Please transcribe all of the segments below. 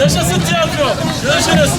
Yaşasın tiyatro. Görüşürüz.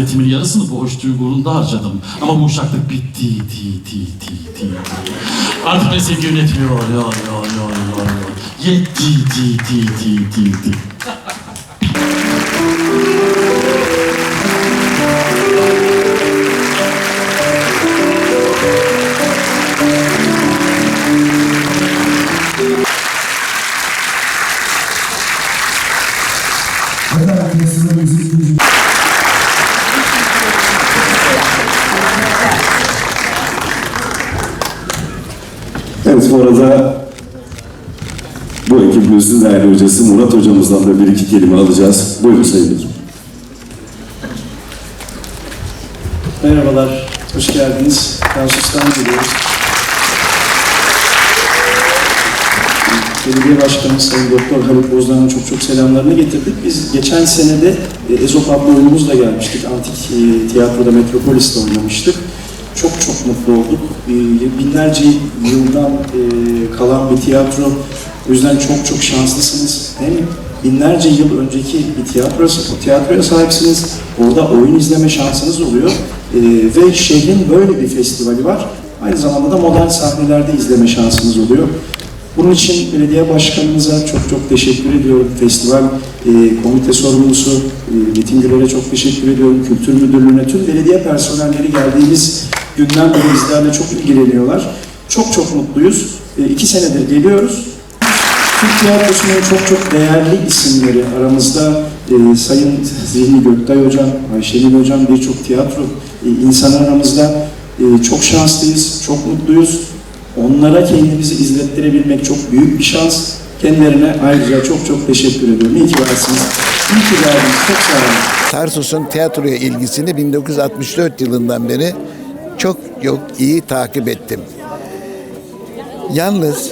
Servetimin yarısını bu hoş duygu uğrunda harcadım. Ama bu uşaklık bitti, ti, ti, ti, ti. Artık beni sevgi yönetmiyor, yo, yo, yo, yo, yo. Yetti, ti, ti, ti, ti, ti. Evet bu arada bu ekibimizin değerli hocası Murat hocamızdan da bir iki kelime alacağız. Buyurun Sayın Hocam. Merhabalar, hoş geldiniz. Tarsus'tan geliyoruz. Belediye Başkanı Sayın Doktor Haluk Bozdoğan'ın çok çok selamlarını getirdik. Biz geçen senede e, Ezop adlı oyunumuzla gelmiştik. Antik e, tiyatroda Metropolis'te oynamıştık. Çok çok mutlu olduk. E, Binlerce yıldan e, kalan bir tiyatro. O yüzden çok çok şanslısınız. Hem binlerce yıl önceki bir tiyatrosu, o tiyatroya sahipsiniz. Orada oyun izleme şansınız oluyor. E, ve şehrin böyle bir festivali var. Aynı zamanda da modern sahnelerde izleme şansınız oluyor. Bunun için belediye başkanımıza çok çok teşekkür ediyorum. Festival e, komite sorumlusu e, Metin çok teşekkür ediyorum. Kültür Müdürlüğü'ne, tüm belediye personelleri geldiğimiz günden beri bizlerle çok ilgileniyorlar. Çok çok mutluyuz. E, iki senedir geliyoruz. Türk tiyatrosunun çok çok değerli isimleri aramızda e, Sayın Zihni Göktay Hocam, Ayşenil Hocam birçok tiyatro e, insanı aramızda. E, çok şanslıyız, çok mutluyuz. Onlara kendimizi izlettirebilmek çok büyük bir şans. Kendilerine ayrıca çok çok teşekkür ediyorum. İyi ki varsınız. İyi ki geldiniz. Çok sağ olun. Tarsus'un tiyatroya ilgisini 1964 yılından beri çok yok iyi takip ettim. Yalnız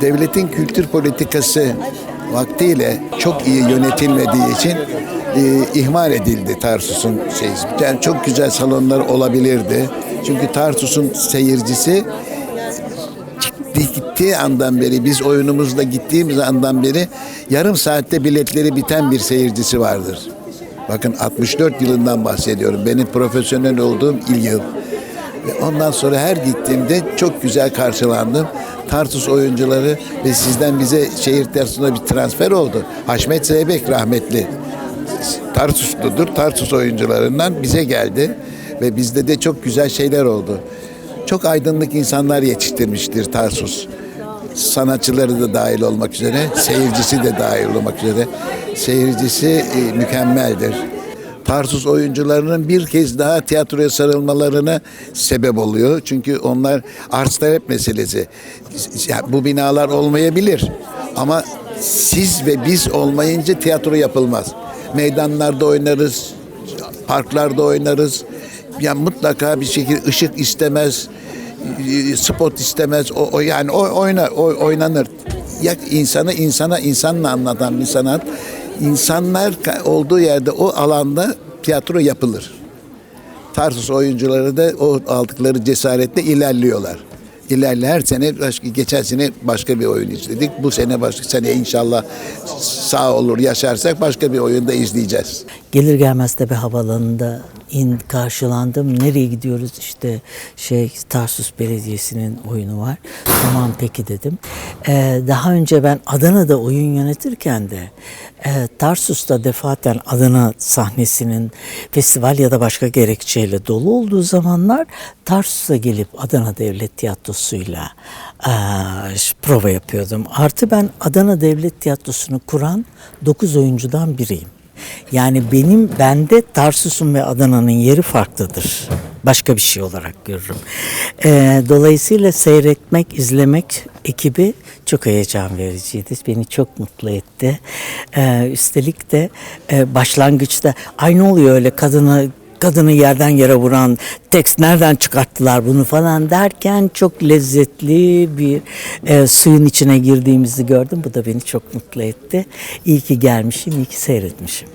devletin kültür politikası vaktiyle çok iyi yönetilmediği için e, ihmal edildi Tarsus'un şey. Yani çok güzel salonlar olabilirdi. Çünkü Tarsus'un seyircisi gitti- gittiği andan beri biz oyunumuzla gittiğimiz andan beri yarım saatte biletleri biten bir seyircisi vardır. Bakın 64 yılından bahsediyorum. Benim profesyonel olduğum il yıl. Ondan sonra her gittiğimde çok güzel karşılandım. Tartus oyuncuları ve sizden bize şehir tiyatrosuna bir transfer oldu. Haşmet Zeybek rahmetli. Tarsusludur. Tarsus oyuncularından bize geldi. Ve bizde de çok güzel şeyler oldu. Çok aydınlık insanlar yetiştirmiştir Tarsus. Sanatçıları da dahil olmak üzere, seyircisi de dahil olmak üzere. Seyircisi e, mükemmeldir. Tarsus oyuncularının bir kez daha tiyatroya sarılmalarına sebep oluyor. Çünkü onlar arz talep meselesi. Ya, bu binalar olmayabilir ama siz ve biz olmayınca tiyatro yapılmaz. Meydanlarda oynarız, parklarda oynarız. Yani mutlaka bir şekilde ışık istemez, spot istemez. O, o yani o oynar, o, oynanır. Ya insanı insana insanla anlatan bir sanat. İnsanlar olduğu yerde o alanda tiyatro yapılır. Tarsus oyuncuları da o aldıkları cesaretle ilerliyorlar. İlerle her sene başka, geçen sene başka bir oyun izledik. Bu sene başka sene inşallah sağ olur yaşarsak başka bir oyunda izleyeceğiz. Gelir gelmez bir havalanında in karşılandım. Nereye gidiyoruz? İşte şey Tarsus Belediyesi'nin oyunu var. Tamam peki dedim. Ee, daha önce ben Adana'da oyun yönetirken de e, Tarsus'ta defaten Adana sahnesinin festival ya da başka gerekçeyle dolu olduğu zamanlar Tarsus'a gelip Adana Devlet Tiyatrosu'yla e, prova yapıyordum. Artı ben Adana Devlet Tiyatrosu'nu kuran 9 oyuncudan biriyim. Yani benim bende Tarsus'un ve Adana'nın yeri farklıdır. başka bir şey olarak görürüm. Ee, dolayısıyla seyretmek, izlemek ekibi çok heyecan vericiydi. Beni çok mutlu etti. Ee, üstelik de e, başlangıçta ay ne oluyor öyle kadını kadını yerden yere vuran tekst nereden çıkarttılar bunu falan derken çok lezzetli bir e, suyun içine girdiğimizi gördüm. Bu da beni çok mutlu etti. İyi ki gelmişim, iyi ki seyretmişim.